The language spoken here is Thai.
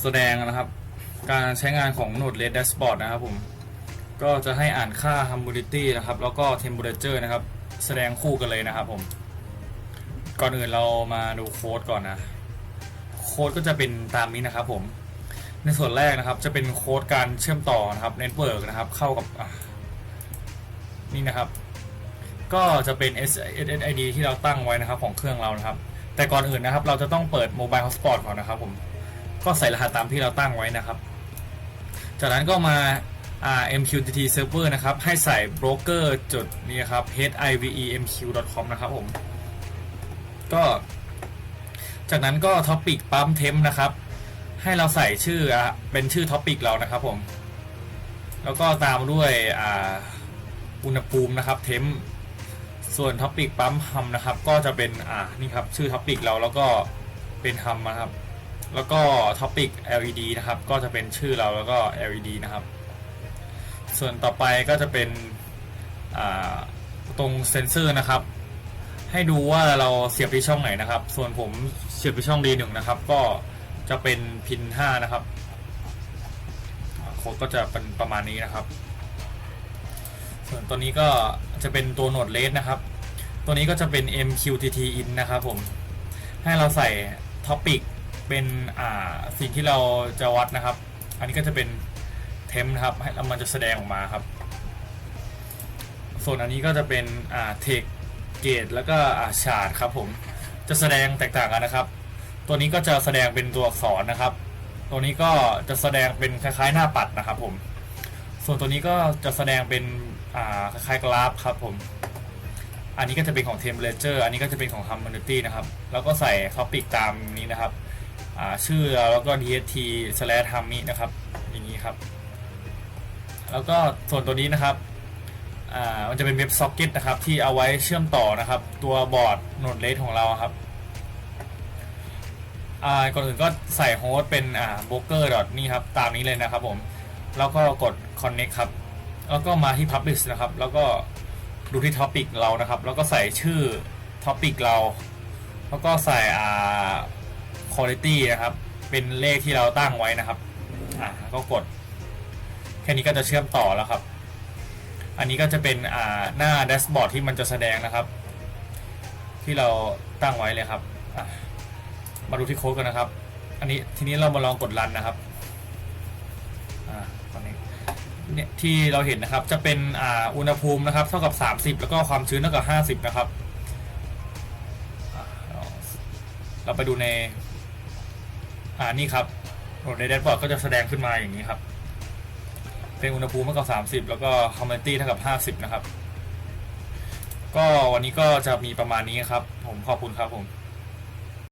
แสดงนะครับ การใช้งานของ Node RED Dashboard นะครับผม ก็จะให้อ่านค่า Humidity นะครับ แล้วก็ Temperature นะครับ แสดงคู่กันเลยนะครับผม ก่อนอื่นเรามาดูโค้ดก่อนนะ โค้ดก็จะเป็นตามนี้นะครับผม ในส่วนแรกนะครับ จะเป็นโค้ดการเชื่อมต่อนะครับเน็ตเวิร์กนะครับ เข้ากับนี่นะครับ ก็จะเป็น SSID ที่เราตั้งไว้นะครับของเครื่องเรานะครับ แต่ก่อนอื่นนะครับ เราจะต้องเปิด Mobile Hotspot ก่อนนะครับผม ก็ใส่รหัสตามที่เราตั้งไว้นะครับ จากนั้นก็มา MQTT Server นะครับ ให้ใส่ broker จุดนี้ครับ hivemq.com นะครับผม ก็จากนั้นก็ topic ปั๊ม temp นะครับ ให้เราใส่ชื่อเป็นชื่อ topic เรานะครับผม แล้วก็ตามด้วยอุณหภูมินะครับ temp ส่วน topic ปั๊ม hum นะครับ ก็จะเป็นอ่านี่ครับชื่อ topic เราแล้วก็เป็น hum นะครับ แล้วก็ topic LED นะครับ ก็จะเป็นชื่อเราแล้วก็ LED นะครับ ส่วนต่อไปก็จะเป็นตรงเซนเซอร์นะครับ ให้ดูว่าเราเสียบที่ช่องไหนนะครับ ส่วนผมเสียบที่ช่อง D1 นะครับ ก็จะเป็นพิน 5 นะครับ โค้ดก็จะเป็นประมาณนี้นะครับ ส่วนตัวนี้ก็จะเป็นตัวโหนดเลสนะครับ ตัวนี้ก็จะเป็น MQTT in นะครับผม ให้เราใส่ท็อปิก เป็นอ่าสิ่งที่เราจะวัดนะครับ อันนี้ก็จะเป็นเทมนะครับให้แล้วมันจะแสดงออกมาครับ ส่วนอันนี้ก็จะเป็นอ่าเทคเกตแล้วก็อ่าชาร์ดครับผมจะแสดงแตกต่างกันนะครับ ตัวนี้ก็จะแสดงเป็นตัวอักษรนะครับ ตัวนี้ก็จะแสดงเป็นคล้ายๆหน้าปัดนะครับผม ส่วนตัวนี้ก็จะแสดงเป็นอ่าคล้ายๆกราฟครับผมอันนี้ก็จะเป็นของ Temperature อันนี้ก็จะเป็นของ Humidity นะครับ แล้วก็ใส่ Topic ตามนี้นะครับ ชื่อแล้วก็ DST slash h u m m y นะครับ อย่างนี้ครับ แล้วก็ส่วนตัวนี้นะครับมันจะเป็นเว็บซ็อกเก็ตนะครับ ที่เอาไว้เชื่อมต่อนะครับ ตัวบอร์ดโนดเลสของเราครับอ่าก่อนอื่นก็ใส่โฮสต์เป็นอ่า broker นี่ครับ ตามนี้เลยนะครับผม แล้วก็กด connect ครับ แล้วก็มาที่ publish นะครับ แล้วก็ดูที่ topic เรานะครับ แล้วก็ใส่ชื่อ topic เรา แล้วก็ใส่อ่า quality นะครับ เป็นเลขที่เราตั้งไว้นะครับ อ่าก็กด แค่นี้ก็จะเชื่อมต่อแล้วครับ อันนี้ก็จะเป็นอ่าหน้าแดชบอร์ดที่มันจะแสดงนะครับ ที่เราตั้งไว้เลยครับ มาดูที่โค้ดกันนะครับ อันนี้ทีนี้เรามาลองกดรันนะครับอ่าตอนนี้เนี่ยที่เราเห็นนะครับจะเป็นอ่าอุณหภูมินะครับ เท่ากับ 30 แล้วก็ความชื้นเท่ากับ 50 นะครับ เราไปดูใน อ่านี่ครับในแดชบอร์ดก็จะแสดงขึ้นมาอย่างนี้ครับ เป็นอุณหภูมิเท่ากับ 30 แล้วก็คอมเมนตี้เท่ากับ 50 นะครับ ก็วันนี้ก็จะมีประมาณนี้ครับ ผมขอบคุณครับผม